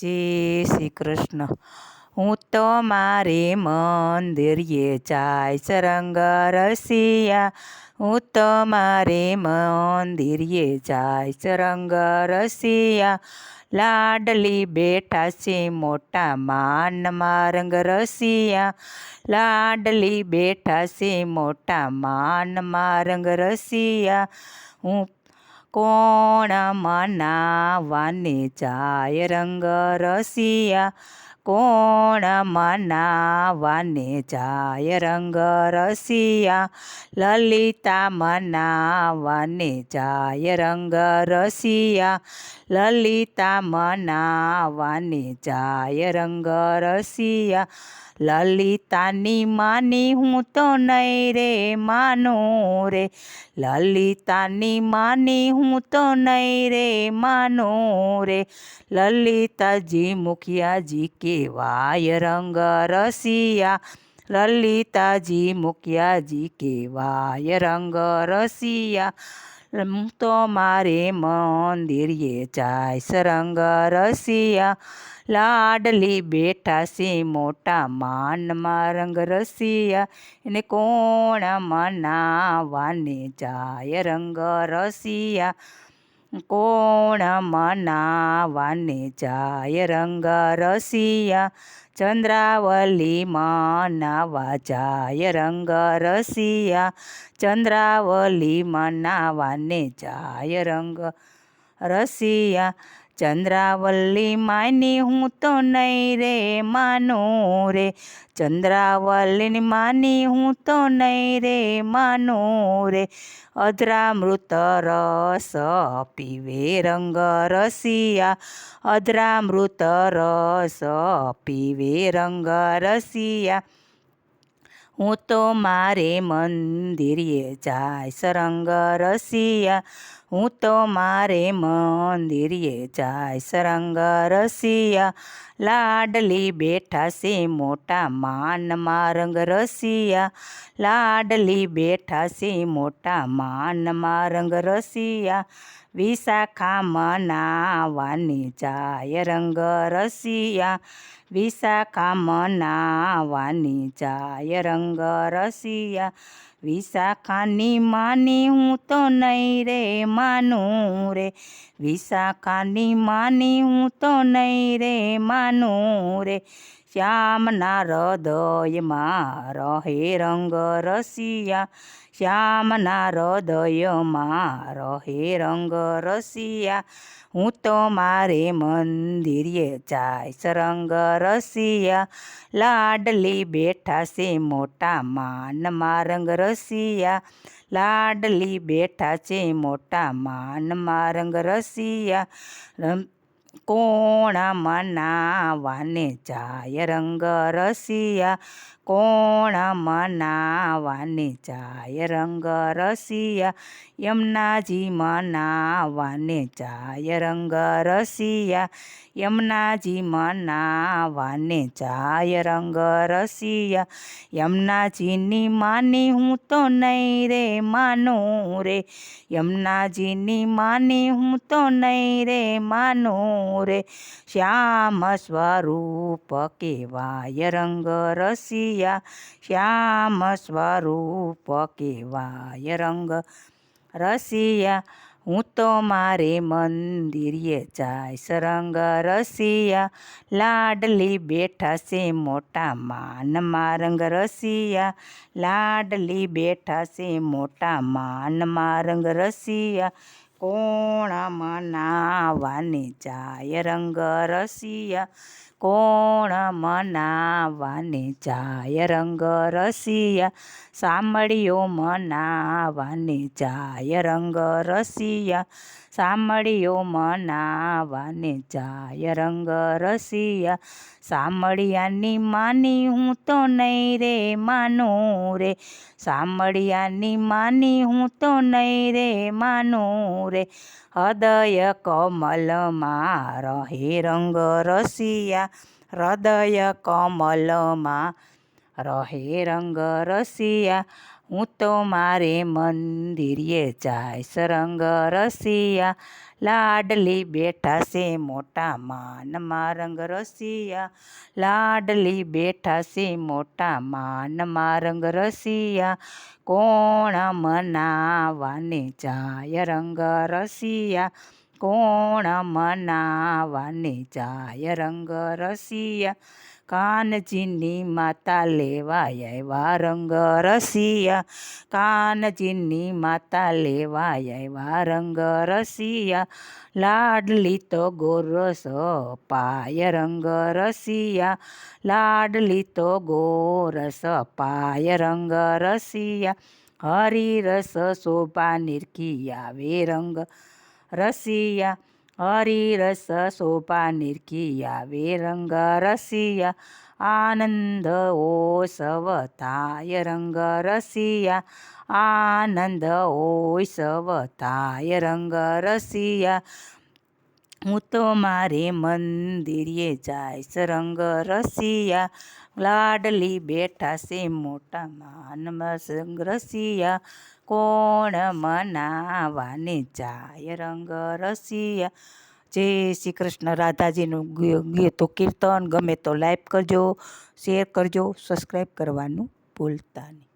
જય શ્રી કૃષ્ણ હું તો મારે મંદિરે જાય સરંગ રસિયા. હું તો મારે મંદિરે જાય સરંગ રસિયા. લાડલી બેઠા છે મોટા માન મારંગ રસિયા. લાડલી બેઠા છે મોટા માન મારંગ રસિયા. હું કોણ મનાવાને જાય રંગ રસિયા? કોણ મનાવાને જાય રંગ રસિયા? લલિતા મનાવાને જાય રંગ રસિયા. લલિતા મનાવાને જાય રંગ રસિયા. લલિતાની માની હું તો નહીં રે, માનું રે. લલિતાની માની હું તો નહીં રે, માનું રે. લલિતાજી મુખિયાજી કેવાય રંગ રસિયા? લલિતાજી, મુખિયાજી, કેવાય રંગ રસિયા? તો મારે મંદિરે જાય સરંગ રસિયા? લાડલી બેઠા છે મોટા માનમાં રંગ રસિયા? એને કોણ મનાવાને જાય રંગ રસિયા? કોણ મનાવાને જાય રંગ રસિયા? ચંદ્રાવલી મનાવા જાય રંગ રસિયા? ચંદ્રાવલી મનાવાને જાય રંગ રસિયા? ચંદ્રાવલી માની હું તો નહીં રે, માનું રે. ચંદ્રાવલ્લી માની હું તો નહીં રે, માનું રે. અધરામૃત રસ પીવે રંગ રસિયા. અધરામૃત રસ પીવે રંગ રસિયા. હું તો મારે મંદિરે જાય, સરંગ રસિયા. હું તો મારે મંદિરે જાય સરંગ રસિયા. લાડલી બેઠા છે મોટા માનમાં રંગ રસિયા. લાડલી બેઠા છે મોટા માન મારંગ રસિયા. વિશાખા મનાવાની જાય રંગ રસિયા. વિશાખા મનાવાની જાય રંગ રસિયા. વિશાખાની માની હું તો નહીં રે, માનું રે. વિશાખાની માની હું તો નહીં રે, માનું રે. શ્યામના હૃદયમાં રહે રંગ રસિયા. શ્યામના હૃદયમાં રહે રંગ રસિયા. હું તો મારે મંદિરે જાય સરંગ રસિયા. લાડલી બેઠા છે મોટા માનમાં રંગ રસિયા. લાડલી બેઠા છે મોટા માનમાં રંગ રસિયા. કોણ મનાવાને જાય રંગ રસિયા? કોણ મનાવાને જાય રંગ રસિયા? યમુનાજી મનાવાને જાય રંગ રસિયા? યમુનાજી મનાવાને જાય રંગ રસિયા? યમુનાજીની માની હું તો નહીં રે, માનું રે. યમુનાજીની માની હું તો નહીં રે, માનું રે શ્યામ સ્વરૂપ કેવાય રંગ રસિયા. શ્યામ સ્વરૂપ કેવાય રંગ રસિયા. હું તો મારે મંદિરે જાય સરંગ રસિયા. લાડલી બેઠા છે મોટા માન મારંગ રસિયા. લાડલી બેઠા છે મોટા માન મારંગ રસિયા. કોણ મનાવાની? જાય રંગ રસિયા. કોણ મનાવાની? જાય રંગ રસિયા. સાંભળ્યો મનાવાની? જાય રંગ રસિયા. સાંભળ્યો મનાવાને? જાય રંગ રસિયા. સાંભળિયાની માની હું તો નહીં રે, માનું રે. સાંભળિયાની માની હું તો નહીં રે, માનું રે હૃદય કમલમાં રહે રંગ રસિયા. હૃદય કમલમાં રહે રંગ રસિયા. હું તો મારે મંદિરે જાય. સરંગ રસિયા લાડલી બેઠા છે મોટા માનમાં. રંગ રસિયા લાડલી બેઠા છે મોટા માનમાં. રંગ રસિયા કોણ મનાવાને જાય? રંગ રસિયા કોણ મનાવાને જાય રંગ રસિયા? કાનજીની માતા લેવાય આવ્યા રંગ રસિયા. કાનજીની માતા લેવાય આવ્યા રંગ રસિયા. લાડલી તો ગોરસ પાય રંગ રસિયા. લાડલી તો ગોરસ પાય રંગ રસિયા. હરિરસ શોભા નિરખી આવે રંગ રસિયા હરિરસ શોભા નિરખી આવે રંગ રસિયા આનંદ ઓસવ થાય રંગ રસિયા આનંદ ઓસવ થાય રંગ રસિયા હું તો મારે મંદિરે જાય રંગ રસિયા લાડલી બેઠા છે મોટા માનમાં સંગ રસિયા, કોણ મનાવાને જાય રંગ રસિયા? જય શ્રી કૃષ્ણ રાધાજીનું ગીતો કીર્તન, ગમે તો લાઈક કરજો, શેર કરજો, સબસ્ક્રાઈબ કરવાનું ભૂલતા નહીં.